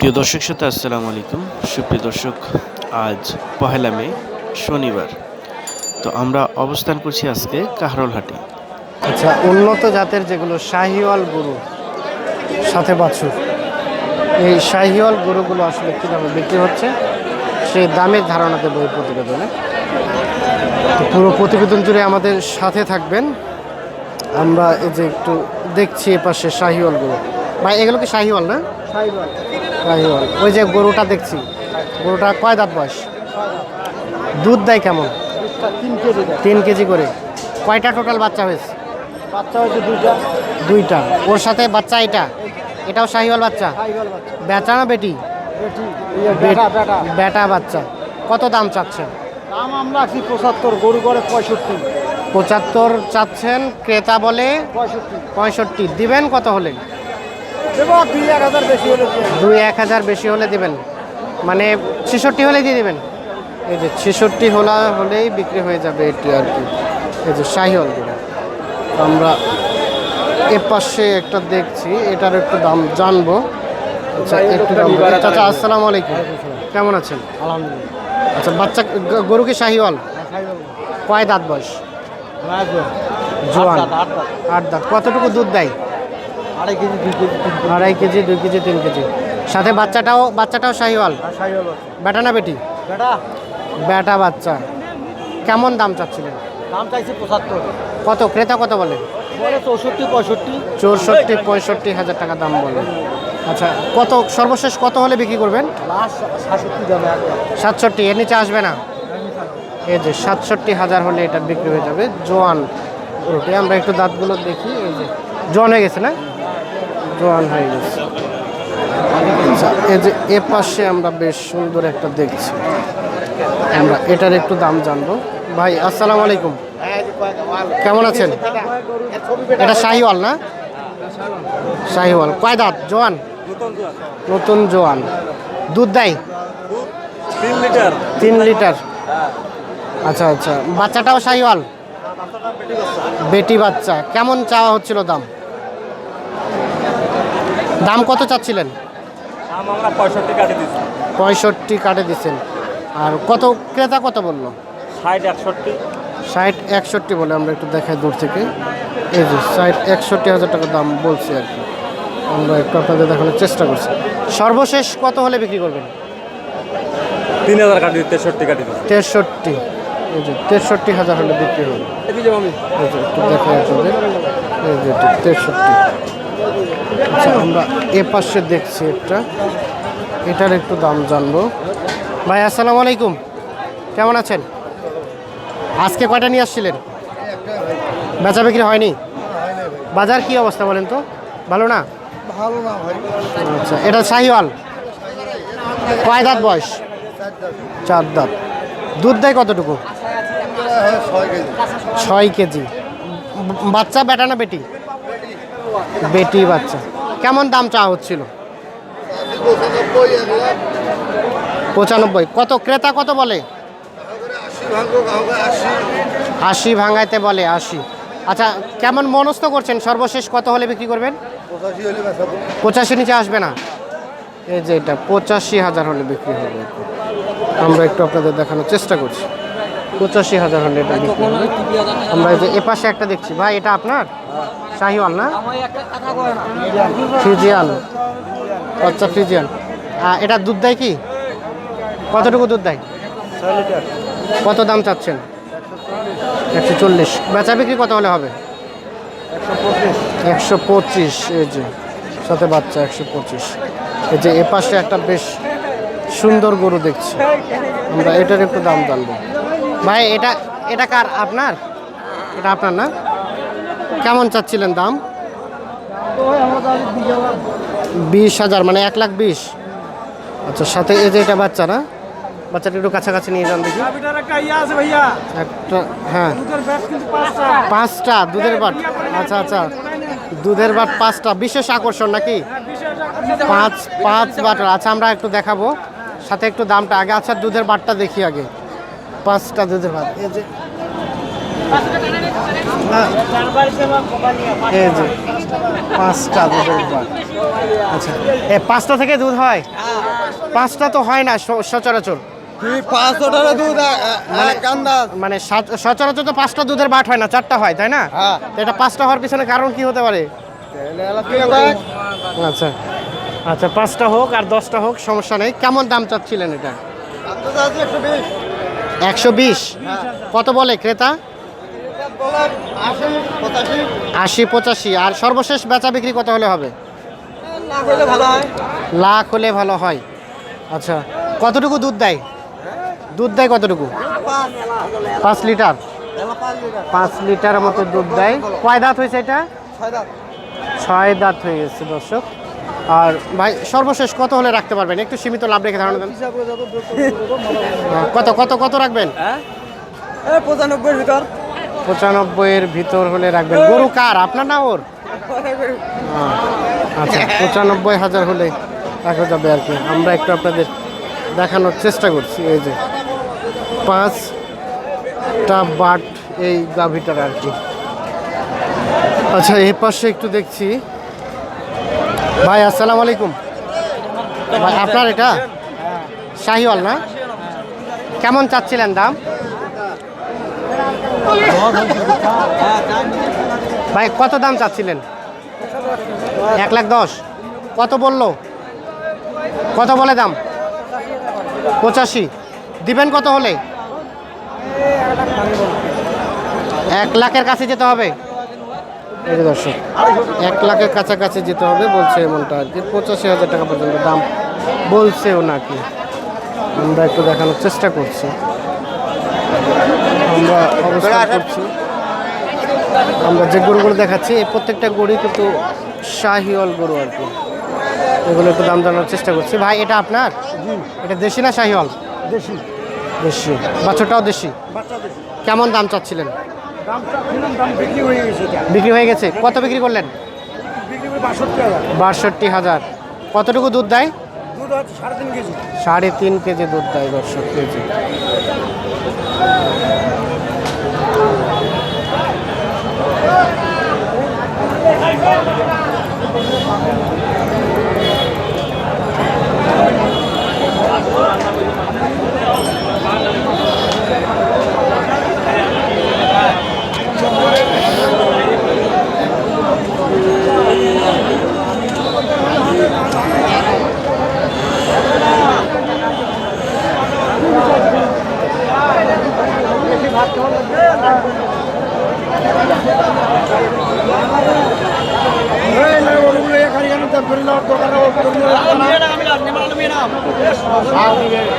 প্রিয় দর্শক শ্রোতা আসসালামু আলাইকুম। সুপ্রিয় দর্শক আজ পহেলা মে শনিবার। তো আমরা অবস্থান করছি আজকে কাহরলহাটে। আচ্ছা উন্নত জাতের যেগুলো শাহিওয়াল গরু সাথে বাছুর এই শাহিওয়াল গরুগুলো আসলে কী দামে বিক্রি হচ্ছে? সেই দামের ধারণা দেবো এই প্রতিবেদনে। তো পুরো প্রতিবেদন জুড়ে আমাদের সাথে থাকবেন। আমরা এই যে একটু দেখছি এ পাশে শাহিওয়াল গরু। ভাই এগুলো কি শাহিওয়াল না? শাহিওয়াল। ওই যে গরুটা দেখছি। গরুটা কয় দাঁত বয়স? দুধ দেয় কেমন? তিন কেজি করে। কয়টা টোটাল বাচ্চা হয়েছে? বাচ্চা হয়েছে দুইটা। দুইটা। ওর সাথে বাচ্চা এটা? এটাও শাহিওয়াল বাচ্চা? বেচা না বেটি? বেটি। বাচ্চা। কত দাম চাচ্ছেন? দাম আমরা আছি পঁচাত্তর। গরু করে পঁয়ষট্টি। পঁচাত্তর চাচ্ছেন ক্রেতা বলে পঁয়ষট্টি। দিবেন কত হলে? দেবো দুই এক হাজার বেশি হলে দিবেন। মানে ছেষট্টি হলে দিয়ে দেবেন। এই যে ছেষট্টি হলা হলেই বিক্রি হয়ে যাবে এটি আর কি। এই যে শাহিওয়াল গরু আমরা এ পাশে একটা দেখছি এটার একটু দাম জানব। আচ্ছা একটু দাম। চাচা আসসালামু আলাইকুম। কেমন আছেন? আলহামদুলিল্লাহ। আচ্ছা বাচ্চা গরু কি শাহিওয়াল? কয় দাঁত বয়স? জোয়ান। আট দাঁত। আট দাঁত। কতটুকু দুধ দেয়? আড়াই কেজি দুই কেজি তিন কেজি। আড়াই কেজি দুই কেজি তিন কেজি। সাথে বাচ্চাটাও বাচ্চাটাও শাহিওয়াল? বেটা না বেটি? বেটা। বেটা বাচ্চা। কেমন দাম চাচ্ছিলেন? দাম চাইছে পঁচাত্তর। কত? ক্রেতা কত বলে? চৌষট্টি পঁয়ষট্টি। চৌষট্টি পঁয়ষট্টি হাজার টাকা দাম বলে। আচ্ছা কত সর্বশেষ কত হলে বিক্রি করবেন? সাতষট্টি এর নিচে আসবে না? এই যে সাতষট্টি হাজার হলে এটা বিক্রি হয়ে যাবে জোয়ান রুটি। আমরা একটু দাঁতগুলো দেখি এই যে। জোয়ান হয়ে গেছে না? জোয়ান হয়ে গেছে। আচ্ছা এই যে এ পাশে আমরা বেশ সুন্দর একটা দেখছি। আমরা এটার একটু দাম জানব। ভাই আসসালামু আলাইকুম। কেমন আছেন? এটা শাহিওয়াল না? শাহিওয়াল। কয় দাঁত? জোয়ান? নতুন জোয়ান। দুধ দেয়? তিন লিটার। তিন লিটার। আচ্ছা আচ্ছা। বাচ্চাটাও শাহিওয়াল? বেটি বাচ্চা। কেমন চাওয়া হচ্ছিল দাম? দাম কত চাচ্ছিলেন? আমরা পঁয়ষট্টি কাটে দিচ্ছি পঁয়ষট্টি কাটে দিচ্ছেন আর কত ক্রেতা কত বলল? ষাট একষট্টি। ষাট একষট্টি বলে আমরা একটু দেখাই দূর থেকে। এই যে ষাট একষট্টি হাজার টাকা দাম বলছি আর কি। আমরা একটু আপনাদের দেখানোর চেষ্টা করছি। সর্বশেষ কত হলে বিক্রি করবেন? তিন হাজার কাটে তেষট্টি কাটে তেষট্টি। এই যে তেষট্টি হাজার হলে বিক্রি হবে। এই যে একটু দেখাই আপনাদের। এই যে তেষট্টি। আচ্ছা আমরা এ পাশে দেখছি একটা। এটার একটু দাম জানব। ভাই আসসালামু আলাইকুম। কেমন আছেন? আজকে কয়টা নিয়ে আসছিলেন? বেচা বিক্রি হয়নি? বাজার কি অবস্থা বলেন তো? ভালো না? ভালো না ভাই। আচ্ছা এটা শাহিওয়াল। কয় দাঁত বয়স? চার দাঁত। দুধ দেয় কতটুকু? ছয় কেজি। বাচ্চা বেটা না বেটি? বেটি বাচ্চা। কেমন দাম চাওয়া হচ্ছিল? পঁচানব্বই। কত ক্রেতা কত বলে? আশি ভাঙাইতে বলে আশি। আচ্ছা কেমন মনস্থ করছেন? সর্বশেষ কত হলে বিক্রি করবেন? পঁচাশি নিচে আসবে না? এই যে এটা পঁচাশি হাজার হলে বিক্রি হবে। আমরা একটু আপনাদের দেখানোর চেষ্টা করছি। পঁচাশি হাজার হলে এটা বিক্রি হবে। আমরা এই যে এ পাশে একটা দেখছি। ভাই এটা আপনার? শাহিওয়াল না? ফ্রিজিয়ান। আচ্ছা ফ্রিজিয়ান। আহ, এটা দুধ দেয় কি? কতটুকু দুধ দেয়? কত দাম চাচ্ছেন? একশো চল্লিশ। বেচা বিক্রি কত হলে হবে? একশো পঁচিশ। এই যে সাথে বাচ্চা একশো পঁচিশ। এই যে এ পাশে একটা বেশ সুন্দর গরু দেখছি। আমরা এটার একটু দাম জানব। ভাই এটা এটা কার? আপনার? এটা আপনার না? কেমন চাচ্ছিলেন দাম? বিশ হাজার মানে এক লাখ বিশ। আচ্ছা সাথে এই যে এটা বাচ্চা না? বাচ্চাটা একটু কাছাকাছি নিয়ে যান দেখি। একটা হ্যাঁ। পাঁচটা। দুধের বাট। আচ্ছা আচ্ছা। দুধের বাট পাঁচটা বিশেষ আকর্ষণ নাকি? পাঁচ পাঁচ বাটার আচ্ছা আমরা একটু দেখাবো। সাথে একটু দামটা। আগে আচ্ছা দুধের বাটটা দেখি আগে। পাঁচটা দুধের বাট। এই যে পাঁচটা দুধের বার আচ্ছা এ পাঁচটা থেকে দুধ হয়? পাঁচটা তো হয় না সচরাচর। মানে মানে সাচ- সচরাচর তো পাঁচটা দুধের বাট হয় না চারটা হয় তাই না? হ্যাঁ। এটা পাঁচটা হওয়ার পিছনে কারণ কি হতে পারে? আচ্ছা আচ্ছা পাঁচটা হোক আর দশটা হোক সমস্যা নেই। কেমন দাম চাচ্ছিলেন এটা? একশো বিশ। কত বলে ক্রেতা? আশি পঁচাশি। আর সর্বশেষ বেচা বিক্রি কত হলে হবে? লাখ হলে ভালো হয়। আচ্ছা কতটুকু দুধ দেয়? দুধ দেয় কতটুকু? পাঁচ লিটার। পাঁচ লিটার মতো দুধ দেয়। কয় দাঁত হয়েছে এটা? ছয় দাঁত। হয়ে গেছে দর্শক। আর ভাই সর্বশেষ কত হলে রাখতে পারবেন? একটু সীমিত লাভ রেখে ধারণা দেন। হ্যাঁ, কত কত কত রাখবেন? এই পঁচানব্বইয়ের ভিতর। পঁচানব্বইয়ের ভিতর হলে রাখবেন। গরু কার? আপনার না ওর? আচ্ছা পঁচানব্বই হাজার হলে রাখা যাবে আর কি। আমরা একটু আপনাদের দেখানোর চেষ্টা করছি। এই যে পাঁচটা বাট এই গাভিটার আর কি। আচ্ছা এই পাশে একটু দেখছি। ভাই, আসসালামু আলাইকুম। ভাই, আপনার এটা? শাহিওয়াল না? কেমন চাচ্ছিলেন দাম? ভাই, কত দাম চাচ্ছিলেন? এক লাখ দশ। কত বলল? কত বলে দাম? পঁচাশি। দিবেন কত হলে? এক লাখের কাছে যেতে হবে। দর্শক, এক লাখের কাছাকাছি যেতে হবে বলছে এমনটা আর কি। পঁচাশি হাজার টাকা পর্যন্ত দাম বলছেও নাকি। আমরা একটু দেখানোর চেষ্টা করছি। আমরা অবস্থান করছি। আমরা যে গরুগুলো দেখাচ্ছি এই প্রত্যেকটা গরুই কিন্তু শাহিওয়াল গরু আর কি। এগুলো একটু দাম জানার চেষ্টা করছি। ভাই এটা আপনার? এটা দেশি না শাহিওয়াল? দেশি। দেশি। বাচ্চাটাও দেশি? কেমন দাম চাচ্ছিলেন? বিক্রি হয়ে গেছে কত বিক্রি করলেন? বাষট্টি হাজার। কতটুকু দুধ দেয়? সাড়ে তিন কেজি দুধ দেয় দর্শক কেজি। এখানে দোকানে